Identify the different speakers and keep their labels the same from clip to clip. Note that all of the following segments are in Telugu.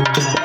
Speaker 1: హే!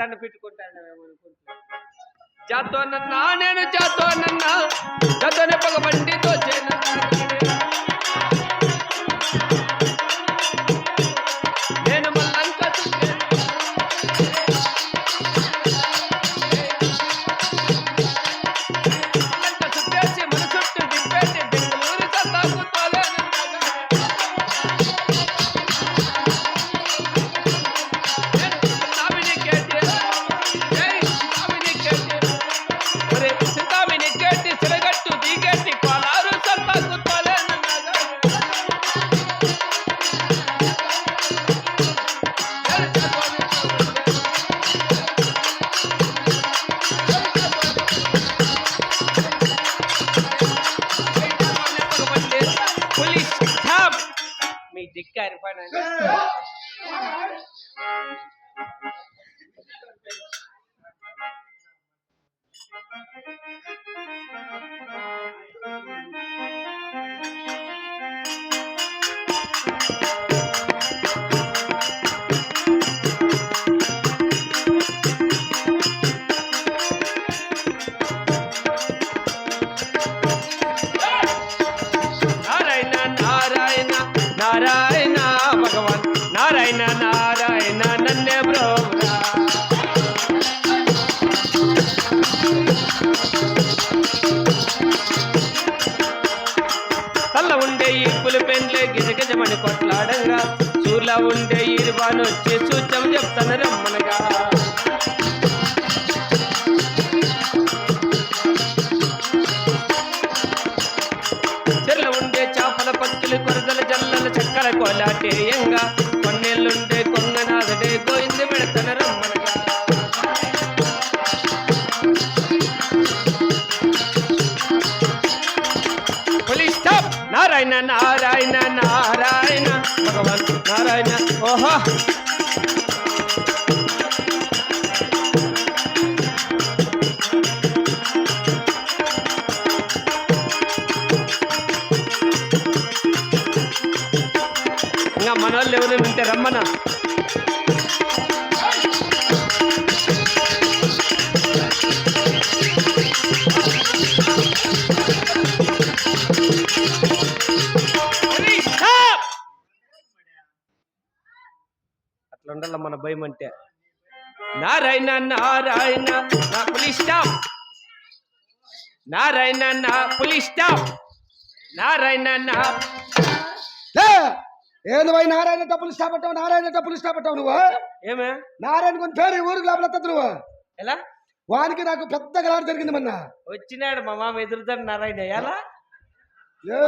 Speaker 2: దండ పెట్టుకుంటాను జాతోనన్నా నేను జాతోనన్నా జాతోనే పగ Thank you. ఉండే ఇరుబానొచ్చి సూచం చెప్తాను రమ్మనగా. నారాయణ ఓహో ఇంకా మన వాళ్ళు ఎవరైనా ఉంటే రమ్మనా? అట్లా ఉండాల మన భయం అంటే నారాయణ నారాయణ నా పులిస్ స్టాప్ నారాయణ నా పులిస్ స్టాప్ నారాయణ నా!
Speaker 1: ఏంది పోయి నారాయణ డబ్బులు స్టాప్ పెట్టావు నారాయణ డబ్బులు స్టాప్ పెట్టావు నువ్వు?
Speaker 2: ఏమే?
Speaker 1: నారాయణ కొన్ని పేరు ఈ ఊరికి లోపల నువ్వు?
Speaker 2: ఎలా?
Speaker 1: వానికి నాకు పెద్ద గలాట జరిగింది మొన్న.
Speaker 2: వచ్చినాడు మా మామ ఎదురుతాడు నారాయణ ఎలా?
Speaker 1: ఏ!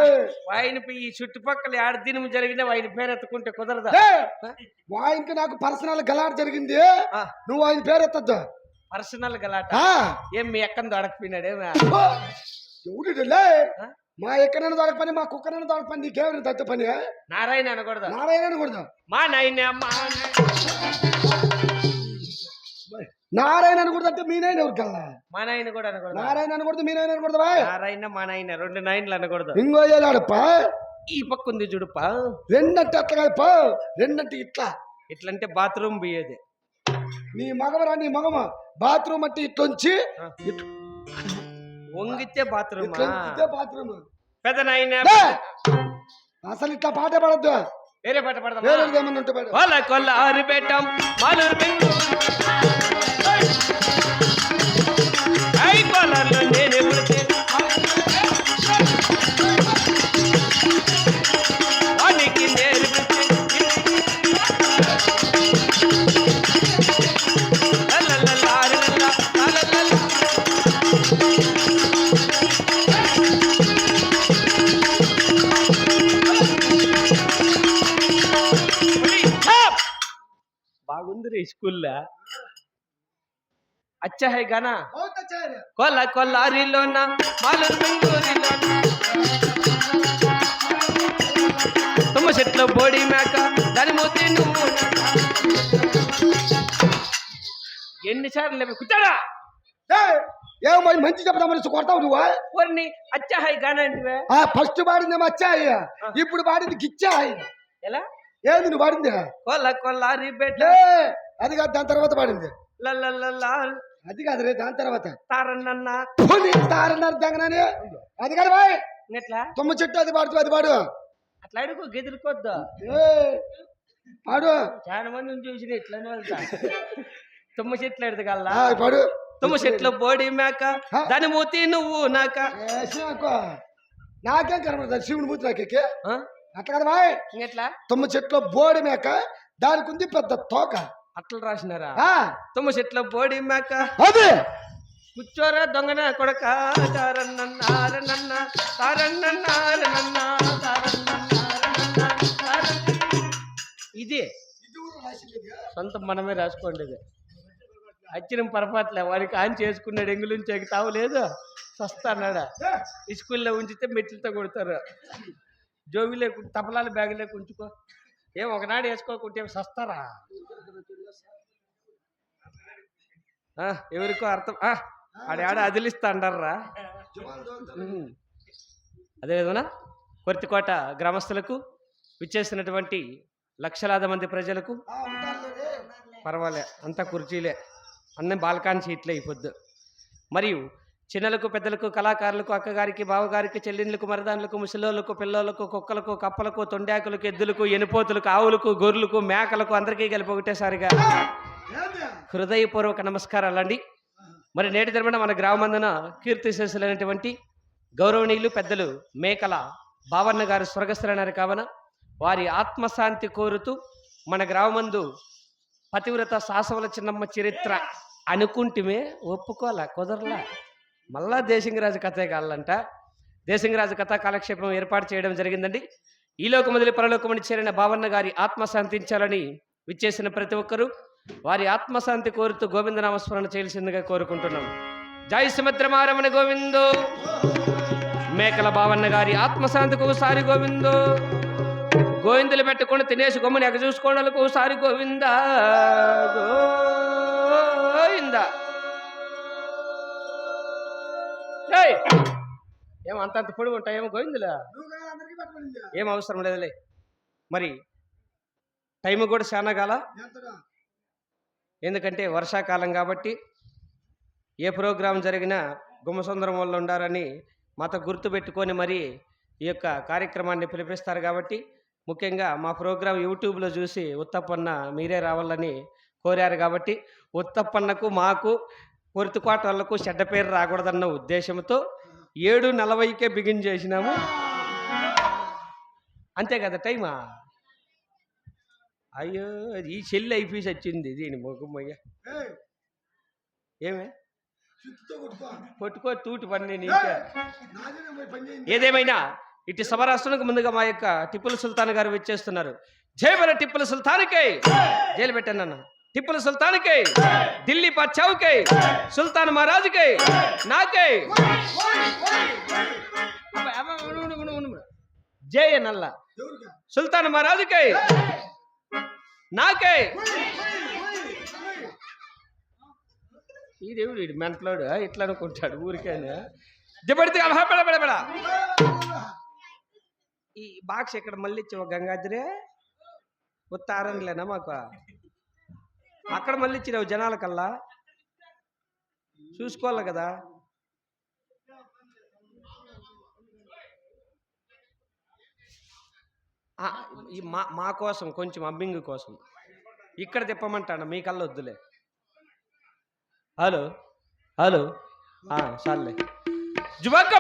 Speaker 2: ఆయన ఈ చుట్టుపక్కల ఏడు దినం జరిగినా ఆయన పేరు ఎత్తుకుంటే కుదరదా?
Speaker 1: లే! వానికి నాకు పర్సనల్ గలాట జరిగింది. నువ్వు ఆయన పేరు ఎత్తద్దు
Speaker 2: పర్సనల్ గలాట! ఏం మీ ఎక్కని దొడకపోయినాడు?
Speaker 1: మా ఎక్కడైనా దొరక పని మా కుక్కనైనా దొరక పని నీకేమైనా దత్త పని
Speaker 2: నారాయణ అనకూడదా?
Speaker 1: నారాయణ కూడదు
Speaker 2: మా నాయన మా
Speaker 1: నారాయణ అనకూడదు అంటే మీ నాయన ఎవరికి కల్లా?
Speaker 2: మా నాయన కూడా అనకూడదా.
Speaker 1: నారాయణ అనకూడదు మీ నాయన అనకూడదు బాయ్.
Speaker 2: నారాయణ మా నాయన రెండు నాయనలు అనకూడదు.
Speaker 1: ఇంకో ఏలాడప్ప
Speaker 2: ఈ పక్క ఉంది చూడుపా
Speaker 1: రెండంటే అట్లా కాదు పో రెండంటే ఇట్లా.
Speaker 2: ఇట్లంటే బాత్రూమ్ పోయేది.
Speaker 1: నీ మగమరా నీ మగమ? బాత్రూమ్ అంటే ఇట్లొంచి
Speaker 2: ఆ.
Speaker 1: ఇట్-
Speaker 2: వంగితే బాత్రూమ్?
Speaker 1: బాత్రూమ్.
Speaker 2: పెద్ద నాయన!
Speaker 1: అసలు ఇట్లా పాటే పడద్దు.
Speaker 2: వేరే పాట పడదామా?
Speaker 1: వేరే ఏమన్నా ఉంటే పాడు.
Speaker 2: వాళ్ళ కొల్ల ఆరిపేటం మాలూరు స్కూల్ అచ్చా హై గానా? కొల్ల కొల్లారిలోన? మాలూరు బెంగళూరులోన? తుమ్మ చెట్లు బోడి మేక దాని మూతి నువ్వు ఎన్నిసార్లు లేవు? కూర్చోడా
Speaker 1: ఏ మంచి చెప్పడం కొడతావు నువ్వు
Speaker 2: కొన్ని అచ్చాయి
Speaker 1: గానంటివే ఫస్ట్ పాడిందేమో అచ్చాయి ఇప్పుడు పాడింది గిచ్చాయి
Speaker 2: ఎలా?
Speaker 1: ఏంది నువ్వు పాడింది?
Speaker 2: కొల్ల కొల్లారి
Speaker 1: బెట్లే అది కాదు దాని తర్వాత పాడింది. అది కాదు రే దాని తర్వాత. తారన్నారు తెగనని అది కాదు బాయ్.
Speaker 2: ఎట్లా?
Speaker 1: తుమ్మ చెట్టు అది పాడుతూ అది పాడు.
Speaker 2: అట్లా అడుగు గెదురుకోద్దా
Speaker 1: పాడు.
Speaker 2: చాలా మందిని చూసిన ఇట్లనే వెళ్తా తుమ్మ చెట్లు ఎడతగల్లా
Speaker 1: ఆ, పాడు.
Speaker 2: తుమ్మ చెట్లు బోడి మేక? దాని మూతి నువ్వు నాక.
Speaker 1: నాకేం కనబడుతుంది శివుని మూతి నాకే? అట్లా కదా బాయ్.
Speaker 2: ఇంకెట్లా?
Speaker 1: తుమ్మ చెట్లో బోడి మేక దానికి ఉంది పెద్ద తోక.
Speaker 2: అట్లా రాసినారా? తుమ్మ చెట్ల బోడి మేక.
Speaker 1: అది.
Speaker 2: కూర్చోరా దొంగన కొడక. తారన్నన్నారనన్న తారన్నన్నారనన్న. ఇదే. సొంత మనమే రాసుకోండి ఇది. అచ్చిన పొరపాట్లే. వాడికి ఆన్ చేసుకున్నాడు ఎంగులుంచి తావు లేదు. సస్తాన్నాడా? ఈ స్కూల్లో ఉంచితే మెట్లతో కొడతారు. జోబిలే తపలాలు బ్యాగులే ఉంచుకో. ఏం ఒకనాడు వేసుకోకుంటే సస్తారా? ఎవరికో అర్థం ఆ, ఆడాడ అదిలిస్తా అంటారా ఉమ్. అదేవిధంగా కొర్తికోట గ్రామస్తులకు విచ్చేసినటువంటి లక్షలాది మంది ప్రజలకు. పర్వాలే అంతా కుర్చీలే అన్నీ బాల్కాన్ సీట్లే ఈ పొద్దు మరియు చిన్నలకు పెద్దలకు కళాకారులకు అక్కగారికి బావగారికి చెల్లిండ్లకు మరదానులకు ముసలోళ్ళకు పిల్లలకు కుక్కలకు కప్పలకు తొండాకులకు ఎద్దులకు ఎనుపోతులకు ఆవులకు గొర్రెలకు మేకలకు అందరికీ కలిపి ఒకటేసారిగా
Speaker 1: హృదయపూర్వక
Speaker 2: హృదయపూర్వక నమస్కారాలండి. మరి నేటి దినమున మన గ్రామందున కీర్తిశేషులైనటువంటి గౌరవనీయులు పెద్దలు మేకల బావన్న గారు స్వర్గస్థులైనారు కావున వారి ఆత్మశాంతి కోరుతూ మన గ్రామందు పతివ్రత సాసవల చిన్నమ్మ చరిత్ర అనుకుంటమే ఒప్పుకోలే కుదరలా? మళ్ళా దేశంగిరాజు కథే కాలంట. దేశంగిరాజు కథ కాలక్షేపం ఏర్పాటు చేయడం జరిగిందండి. ఈ లోకమదిలి పరలోకమని చేరిన భావన్న గారి ఆత్మశాంతించాలని విచ్చేసిన ప్రతి ఒక్కరూ వారి ఆత్మశాంతి కోరుతూ గోవిందనామస్మరణ చేయాల్సిందిగా కోరుకుంటున్నాం. జై సుభద్రమారమణ గోవిందో. మేకల భావన్న గారి ఆత్మశాంతికి ఒకసారి గోవిందో. గోవిందులు పెట్టుకుని తినేసి గమ్ముని ఎగ చూసుకోవడానికి ఒకసారి గోవిందా. గో ఏం అంత అంత పొడి ఉంటాయేమో గోవిందులా? ఏం అవసరం లేదులే. మరి టైం కూడా చాలా కాల? ఎందుకంటే వర్షాకాలం కాబట్టి ఏ ప్రోగ్రాం జరిగినా గుమ్మసుందరం వాళ్ళు ఉండారని మాతో గుర్తుపెట్టుకొని మరి ఈ యొక్క కార్యక్రమాన్ని పిలిపిస్తారు కాబట్టి ముఖ్యంగా మా ప్రోగ్రాం యూట్యూబ్లో చూసి ఉత్తప్పన్న మీరే రావాలని కోరారు కాబట్టి ఉత్తప్పన్నకు మాకు పొరుతుకోట వాళ్ళకు చెడ్డ పేరు రాకూడదన్న ఉద్దేశంతో ఏడు నలభైకే బిగిన్ చేసినాము. అంతే కదా టైమా? అయ్యో ఈ చెల్లి అయిపోయి వచ్చింది దీని మొగమ్మయ్య
Speaker 1: ఏయ్,
Speaker 2: ఏమే.
Speaker 1: కొట్టుకో.
Speaker 2: తూటి పని నీకే? ఏదేమైనా ఇటు సమరాష్ట్రానికి ముందుగా మా యొక్క టిప్పుల సుల్తాన్ గారు వచ్చేస్తున్నారు. జై బల టిప్పుల సుల్తాన్కే! జైలు పెట్టాను అన్న. టిప్పుల సుల్తాన్కే ఢిల్లీ పచ్చావుకే సుల్తాన్ మహారాజుకే నాకే. అబ్బా, అబ్బా, ఉండు, నల్ల. సుల్తాన్ మహారాజుకే నాకే. ఈ దేవుడు వీడు మెంటలోడు ఇట్లా అనుకుంటాడు ఊరికేనే? దిబడితే అలా బెడ బెడ బెడ ఈ బాక్స్ ఇక్కడ మళ్ళీ ఇచ్చావు గంగాద్రే ఉత్తారనిలేనా మాకు? అక్కడ మళ్ళీ ఇచ్చినావు జనాలకల్లా? చూసుకోవాలి కదా. మా మా కోసం కొంచెం అబ్బింగ్ కోసం. ఇక్కడ తిప్పమంటాను? మీ కళ్ళ వద్దులే. హలో? హలో? చాలే జువక్క